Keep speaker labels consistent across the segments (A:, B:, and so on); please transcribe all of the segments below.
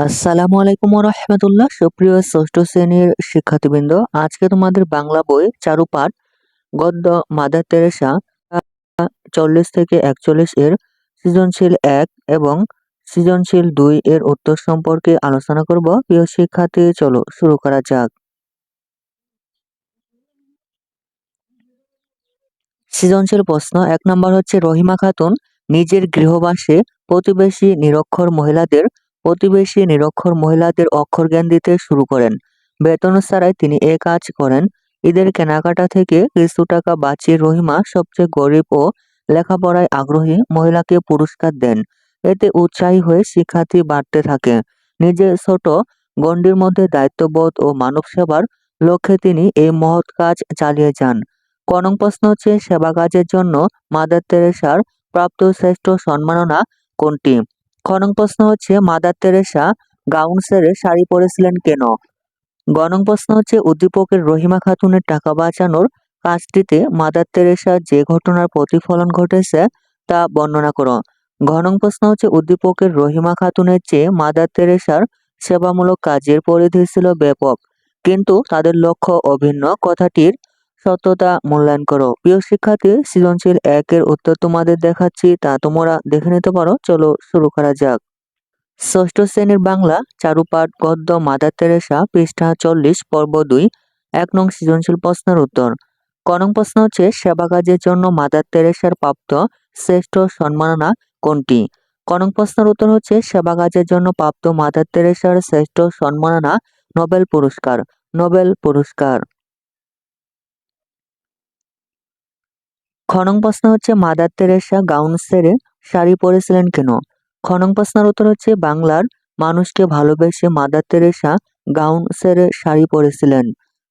A: আসসালামু আলাইকুম রহমতুল্লাহ। সুপ্রিয় ষষ্ঠ শ্রেণির শিক্ষার্থীবৃন্দ, আজকে তোমাদের বাংলা বই চারুপাঠ, গদ্য, মাদার তেরেসা, চল্লিশ থেকে একচল্লিশ এর সৃজনশীল এক এবং সৃজনশীল দুই এর উত্তর সম্পর্কে আলোচনা করব। প্রিয় শিক্ষার্থী, চলো শুরু করা যাক। সৃজনশীল প্রশ্ন, এক নম্বর হচ্ছে, রহিমা খাতুন নিজের গৃহবাসে প্রতিবেশী নিরক্ষর মহিলাদের প্রতিবেশী নিরক্ষর মহিলাদের অক্ষর জ্ঞান দিতে শুরু করেন। বেতন ছাড়াই তিনি এ কাজ করেন। ঈদের কেনাকাটা থেকে কিছু টাকা বাঁচিয়ে রহিমা সবচেয়ে গরিব ও লেখাপড়ায় আগ্রহী মহিলাকে পুরস্কার দেন। এতে উৎসাহী হয়ে শিক্ষার্থী বাড়তে থাকে। নিজের ছোট গণ্ডির মধ্যে দায়িত্ববোধ ও মানব সেবার লক্ষ্যে তিনি এই মহৎ কাজ চালিয়ে যান। কনং প্রশ্ন হচ্ছে, সেবা কাজের জন্য মাদার তেরেসার প্রাপ্ত শ্রেষ্ঠ সম্মাননা কোনটি? খনং প্রশ্ন হচ্ছে, মাদার তেরেসা গাউন সেরে শাড়ি পরেছিলেন কেন? গণং প্রশ্ন হচ্ছে, উদ্দীপকের রহিমা খাতুনের টাকা বাঁচানোর কাজটিতে মাদার তেরেসা যে ঘটনার প্রতিফলন ঘটেছে তা বর্ণনা করো। ঘনং প্রশ্ন হচ্ছে, উদ্দীপকের রহিমা খাতুনের চেয়ে মাদার তেরেসার সেবামূলক কাজের পরিধি ছিল ব্যাপক, কিন্তু তাদের লক্ষ্য অভিন্ন কথাটির সত্যতা মূল্যায়ন করো। প্রিয় শিক্ষার্থী, সৃজনশীল একের উত্তর তোমাদের দেখাচ্ছি, তা তোমরা দেখে নিতে পারো। চলো শুরু করা যাক। ষষ্ঠ শ্রেণির বাংলা, চারুপাঠ, গদ্য, মাদার তেরেসা, পৃষ্ঠা চল্লিশ, পর্ব দুই, এক নং সৃজনশীল প্রশ্নের উত্তর। কনং প্রশ্ন হচ্ছে, সেবা কাজের জন্য মাদার তেরেসার প্রাপ্ত শ্রেষ্ঠ সম্মাননা কোনটি? কনং প্রশ্নের উত্তর হচ্ছে, সেবা কাজের জন্য প্রাপ্ত মাদার তেরেসার শ্রেষ্ঠ সম্মাননা নোবেল পুরস্কার। নোবেল পুরস্কার। খনং প্রশ্ন হচ্ছে মাদার তেরেসা গাউন সেরে শাড়ি পরেছিলেন কেন? খনং প্রশ্নের উত্তর হচ্ছে বাংলার মানুষকে ভালোবেসে মাদার তেরেসা গাউন সেরে শাড়ি পরেছিলেন।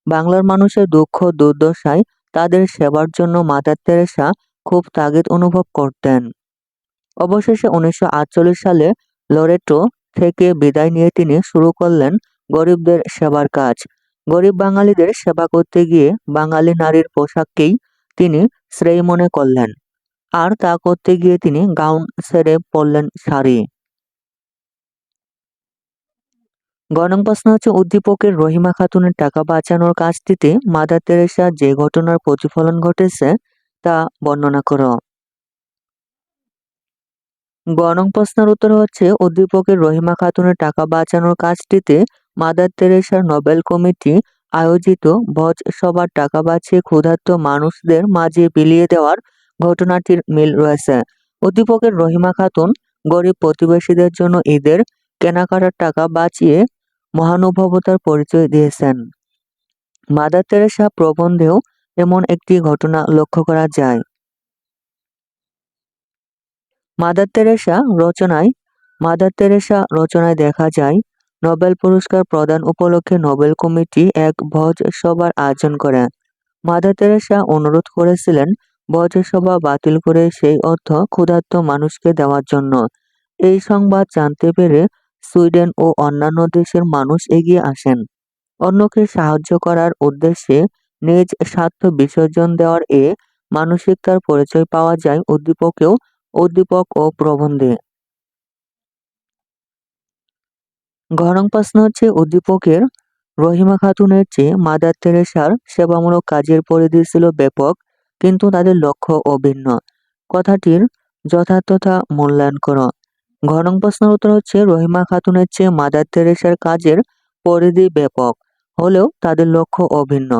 A: বাংলার মানুষের দুঃখ, দুর্দশায় তাদের সেবার জন্য মাদার তেরেসা খুব তাগিদ অনুভব করতেন। অবশেষে উনিশশো আটচল্লিশ সালে লরেটো থেকে বিদায় নিয়ে তিনি শুরু করলেন গরিবদের সেবার কাজ। গরিব বাঙালিদের সেবা করতে গিয়ে বাঙালি নারীর পোশাককেই তিনি শ্রেয় মনে করলেন। আর তা করতে গিয়ে তিনি গাউন সেরে পড়লেন শাড়ি। গণং প্রশ্ন হচ্ছে, উদ্দীপকের রহিমা খাতুনের টাকা বাঁচানোর কাজটিতে মাদার তেরেসা যে ঘটনার প্রতিফলন ঘটেছে তা বর্ণনা করো। গণং প্রশ্নের উত্তর হচ্ছে, উদ্দীপকের রহিমা খাতুনের টাকা বাঁচানোর কাজটিতে মাদার তেরেসার নোবেল কমিটি আয়োজিত ভোজ সবার টাকা বাঁচিয়ে ক্ষুধার্ত মানুষদের মাঝে বিলিয়ে দেওয়ার ঘটনাটির মিল রয়েছে। উদ্দীপকের রহিমা খাতুন গরিব প্রতিবেশীদের জন্য ঈদের কেনাকাটার টাকা বাঁচিয়ে মহানুভবতার পরিচয় দিয়েছেন। মাদার তেরেসা প্রবন্ধেও এমন একটি ঘটনা লক্ষ্য করা যায়। মাদার তেরেসা রচনায়, মাদার তেরেসা রচনায় দেখা যায় নোবেল পুরস্কার প্রদান উপলক্ষে নোবেল কমিটি এক ভোজ সভার আয়োজন করে। মাদার তেরেসা অনুরোধ করেছিলেন, ভোজ সভা বাতিল করে সেই অর্থ ক্ষুধার্ত মানুষকে দেওয়ার জন্য। এই সংবাদ জানতে পেরে সুইডেন ও অন্যান্য দেশের মানুষ এগিয়ে আসেন। অন্যকে সাহায্য করার উদ্দেশ্যে নিজ স্বার্থ বিসর্জন দেওয়ার এ মানসিকতার পরিচয় পাওয়া যায় উদ্দীপকেও, উদ্দীপক ও প্রবন্ধে। ঘরং প্রশ্ন হচ্ছে, উদ্দীপকের রহিমা খাতুনের চেয়ে মাদার তেরেসার সেবামূলক কাজের পরিধি ছিল ব্যাপক, কিন্তু তাদের লক্ষ্য অভিন্ন। কথাটির যথার্থতা মূল্যায়ন করো। ঘনং প্রশ্নের উত্তর হচ্ছে, রহিমা খাতুনের চেয়ে মাদার তেরেসার কাজের পরিধি ব্যাপক, হলেও তাদের লক্ষ্য অভিন্ন।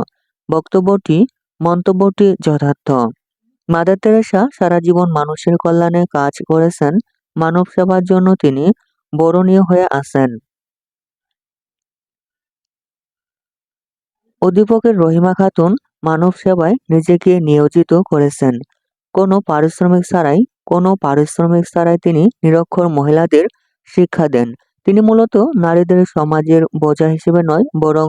A: বক্তব্যটি, মন্তব্যটি যথার্থ। মাদার তেরেসা সারা জীবন মানুষের কল্যাণে কাজ করেছেন মানব সেবার জন্য তিনি বরণীয় হয়ে আছেন অধ্যাপকের রহিমা খাতুন মানব সেবায় নিজেকে নিয়োজিত করেছেন। কোনো পারিশ্রমিক ছাড়াই, কোনো পারিশ্রমিক ছাড়াই তিনি নিরক্ষর মহিলাদের শিক্ষা দেন। তিনি মূলত নারীদের সমাজের বোঝা হিসেবে নয়, বরং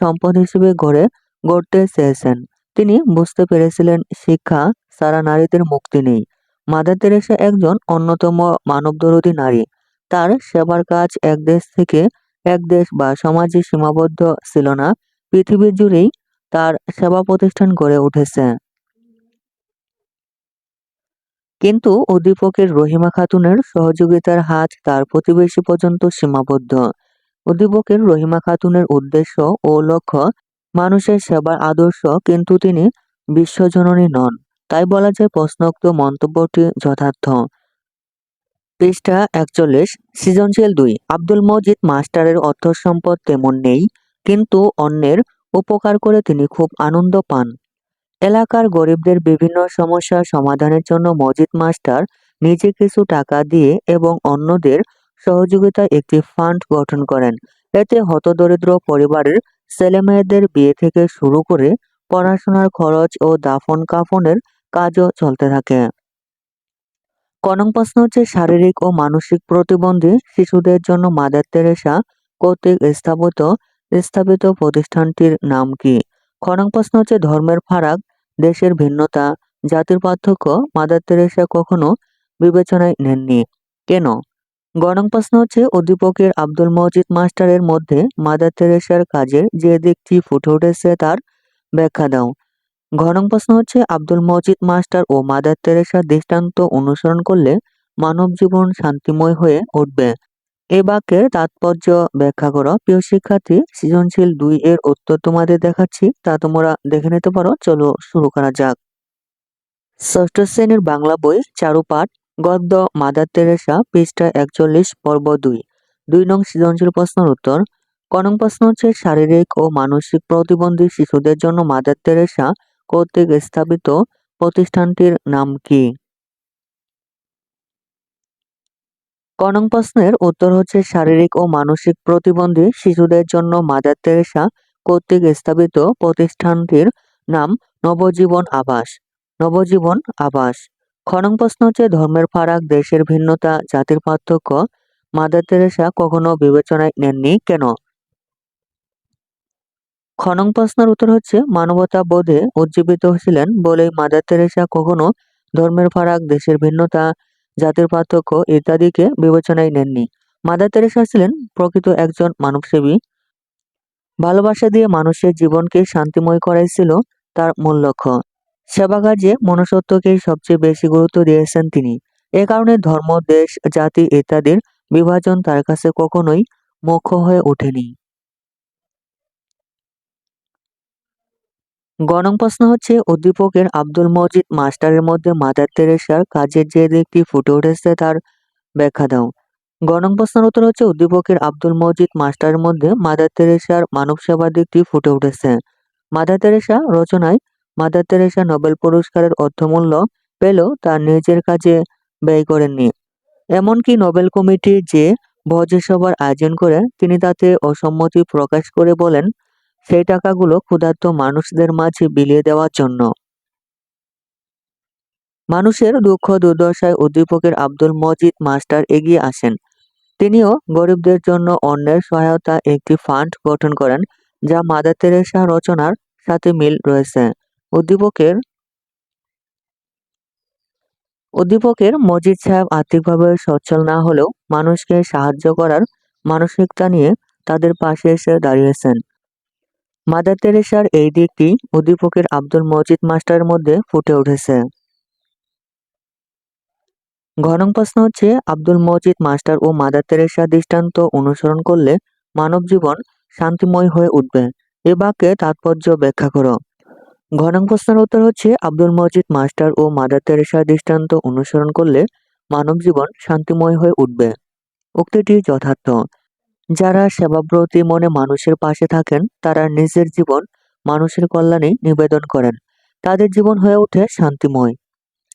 A: সম্পদ হিসেবে গড়ে গড়তে চেয়েছেন। তিনি বুঝতে পেরেছিলেন, শিক্ষা সারা নারীদের মুক্তি নেই। মাদার তেরেসা একজন অন্যতম মানবদরদী নারী। তার সেবার কাজ এক দেশ থেকে এক দেশ বা সমাজে সীমাবদ্ধ ছিল না। পৃথিবী জুড়েই তার সেবা প্রতিষ্ঠান গড়ে উঠেছে। কিন্তু উদ্দীপকের রহিমা খাতুনের সহযোগিতার হাত তার প্রতিবেশী পর্যন্ত সীমাবদ্ধ। উদ্দীপকের রহিমা খাতুনের উদ্দেশ্য ও লক্ষ্য মানুষের সেবার আদর্শ, কিন্তু তিনি বিশ্বজননী নন। তাই বলা যায় প্রশ্নোক্ত মন্তব্যটি যথার্থ। পৃষ্ঠা একচল্লিশ, সৃজনশীল দুই। আব্দুল মজিদ মাস্টারের অর্থ সম্পদ তেমন নেই। কিন্তু অন্যের উপকার করে তিনি খুব আনন্দ পান। এলাকার গরিবদের বিভিন্ন সমস্যার সমাধানের জন্য মজিদ মাস্টার নিজে কিছু টাকা দিয়ে এবং অন্যদের সহযোগিতায় একটি ফান্ড গঠন করেন। এতে হতদরিদ্র পরিবারের ছেলেমেয়েদের বিয়ে থেকে শুরু করে পড়াশোনার খরচ ও দাফন কাফনের কাজও চলতে থাকে। কনং প্রশ্ন হচ্ছে শারীরিক ও মানসিক প্রতিবন্ধী শিশুদের জন্য মাদার তেরেসা কর্তৃক স্থাপিত স্থাপিত প্রতিষ্ঠানটির নাম কি? খনং প্রশ্ন হচ্ছে, ধর্মের ফারাক, দেশের ভিন্নতা, জাতির পার্থক্য, মাদার তেরেসা কখনো বিবেচনায় নেননি। কেন? গণং প্রশ্ন হচ্ছে, অধ্যাপকের আব্দুল মজিদ মাস্টারের মধ্যে মাদার তেরেসার কাজের যে দিকটি ফুটে উঠেছে তার ব্যাখ্যা দাও। ঘনং প্রশ্ন হচ্ছে, আব্দুল মজিদ মাস্টার ও মাদার তেরেসার দৃষ্টান্ত অনুসরণ করলে মানব জীবন শান্তিময় হয়ে উঠবে। এ বাক্যের তাৎপর্য ব্যাখ্যা করো। প্রিয় শিক্ষার্থী, সৃজনশীল দুই এর উত্তর তোমাদের দেখাচ্ছি, তা তোমরা দেখে নিতে পারো। চলো শুরু করা যাক। ষষ্ঠ শ্রেণির বাংলা বই, চারুপাঠ, গদ্য, মাদার তেরেসা, পৃষ্ঠা একচল্লিশ, পর্ব দুই। দুই নং সৃজনশীল প্রশ্নের উত্তর। কনং প্রশ্ন হচ্ছে, শারীরিক ও মানসিক প্রতিবন্ধী শিশুদের জন্য মাদার তেরেসা কর্তৃক স্থাপিত প্রতিষ্ঠানটির নাম কি? কনং প্রশ্নের উত্তর হচ্ছে শারীরিক ও মানসিক প্রতিবন্ধী শিশুদের জন্য মাদার তেরেসা কর্তৃক স্থাপিত প্রতিষ্ঠানটির নাম নবজীবন আবাস। নবজীবন আবাস। খনং প্রশ্ন হচ্ছে, ধর্মের ফারাক, দেশের ভিন্নতা, জাতির পার্থক্য মাদার তেরেসা কখনো বিবেচনায় নেননি কেন? খনং প্রশ্নের উত্তর হচ্ছে, মানবতা বোধে উজ্জীবিত ছিলেন বলেই মাদার তেরেসা কখনো ধর্মের ফারাক, দেশের ভিন্নতা জাতির পার্থক্য ইত্যাদিকে বিবেচনায় নেননি। মাদার তেরেসা ছিলেন প্রকৃত একজন মানবসেবী। ভালোবাসা দিয়ে মানুষের জীবনকে শান্তিময় করাই ছিল তার মূল লক্ষ্য। সেবা কাজে মনুষ্যত্বকেই সবচেয়ে বেশি গুরুত্ব দিয়েছেন তিনি। এ কারণে ধর্ম, দেশ, জাতি ইত্যাদির বিভাজন তার কাছে কখনোই মুখ্য হয়ে ওঠেনি। গণং প্রশ্ন হচ্ছে, উদ্দীপকের আব্দুল মজিদ মাস্টারের মধ্যে মাদার তেরেসার কাজের যে দিকটি ফুটে উঠেছে তার ব্যাখ্যা দাও। গণং প্রশ্নের উত্তর হচ্ছে, উদ্দীপকের আব্দুল মজিদ মাস্টারের মধ্যে মাদার তেরেসার মানব সেবার দিকটি ফুটে উঠেছে। মাদার তেরেসা রচনায় মাদার তেরেসা নোবেল পুরস্কারের অর্থমূল্য পেলেও তার নিজের কাজে ব্যয় করেননি। এমনকি নোবেল কমিটি যে ভোজ সভার আয়োজন করে, তিনি তাতে অসম্মতি প্রকাশ করে বলেন সেই টাকাগুলো ক্ষুধার্ত মানুষদের মাঝে বিলিয়ে দেওয়ার জন্য। মানুষের দুঃখ, দুর্দশায় উদ্দীপকের আব্দুল মজিদ মাস্টার এগিয়ে আসেন। তিনিও গরিবদের জন্য অন্যের সহায়তা একটি ফান্ড গঠন করেন, যা মাদার তেরেসা রচনার সাথে মিল রয়েছে। উদ্দীপকের উদ্দীপকের মজিদ সাহেব আর্থিকভাবে সচ্ছল না হলেও মানুষকে সাহায্য করার মানসিকতা নিয়ে তাদের পাশে এসে দাঁড়িয়েছেন। মাদার তেরেসার এই দিকটি উদ্দীপকের আব্দুল মজিদ মাস্টারের মধ্যে ফুটে উঠেছে। ঘনং প্রশ্ন হচ্ছে, আব্দুল মজিদ মাস্টার ও মাদার তেরেসা দৃষ্টান্ত অনুসরণ করলে মানব জীবন শান্তিময় হয়ে উঠবে। এ বাক্যে তাৎপর্য ব্যাখ্যা করো। ঘনং প্রশ্নের উত্তর হচ্ছে, আব্দুল মজিদ মাস্টার ও মাদার তেরেসা দৃষ্টান্ত অনুসরণ করলে মানব জীবন শান্তিময় হয়ে উঠবে। উক্তিটি যথার্থ। যারা সেবাব্রতী মনে মানুষের পাশে থাকেন, তারা নিজের জীবন মানুষের কল্যাণে নিবেদন করেন। তাদের জীবন হয়ে ওঠে শান্তিময়।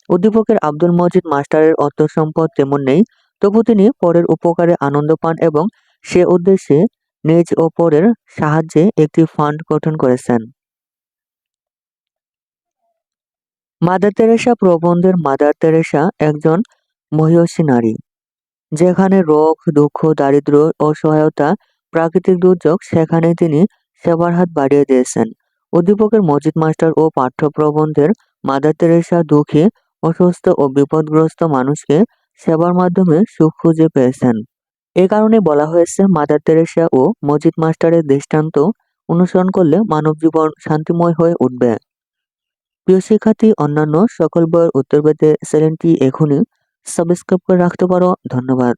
A: উদ্দীপকের আব্দুল মজিদ মাস্টারের অর্থ সম্পদ তেমন নেই, তবু তিনি পরের উপকারে আনন্দ পান এবং সে উদ্দেশ্যে নিজ ও পরের সাহায্যে একটি ফান্ড গঠন করেছেন। মাদার তেরেসা প্রবন্ধের মাদার তেরেসা একজন মহিয়সী নারী। যেখানে রোগ, দুঃখ দারিদ্র অসহায়তা, প্রাকৃতিক দুর্যোগ, সেখানে তিনি সেবার হাত বাড়িয়ে দিয়েছেন। উদ্দীপকের মজিদ মাস্টার ও পাঠ্য প্রবন্ধের মাদার তেরেসা দুঃখী, অসুস্থ ও বিপদগ্রস্ত মানুষকে সেবার মাধ্যমে সুখ খুঁজে পেয়েছেন। এ কারণে বলা হয়েছে, মাদার তেরেসা ও মজিদ মাস্টারের দৃষ্টান্ত অনুসরণ করলে মানব জীবন শান্তিময় হয়ে উঠবে। প্রিয় শিক্ষার্থী, অন্যান্য সকল বইয়ের উত্তর পেতে চ্যানেলটি এখনই সাবস্ক্রাইব করে রাখতে পারো। ধন্যবাদ।